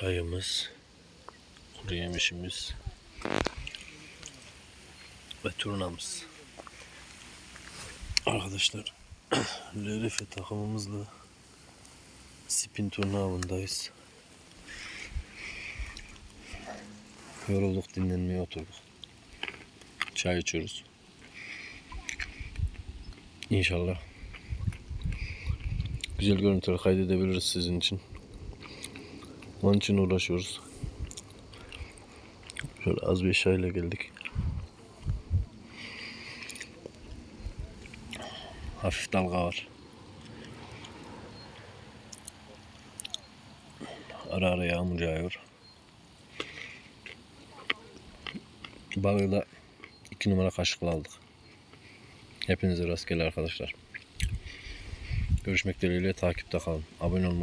Çayımız, kuru yemişimiz ve turnamız. Arkadaşlar, Lerife takımımızla spin turna avındayız. Yorulduk dinlenmeye oturduk. Çay içiyoruz. İnşallah güzel görüntüler kaydedebiliriz sizin için. Onun için uğraşıyoruz. Şöyle az bir eşyayla geldik. Hafif dalga var. Ara ara yağmur yağıyor. Balığı da iki numara kaşıkla aldık. Hepinize rastgele arkadaşlar. Görüşmek dileğiyle takipte kalın. Abone olmayı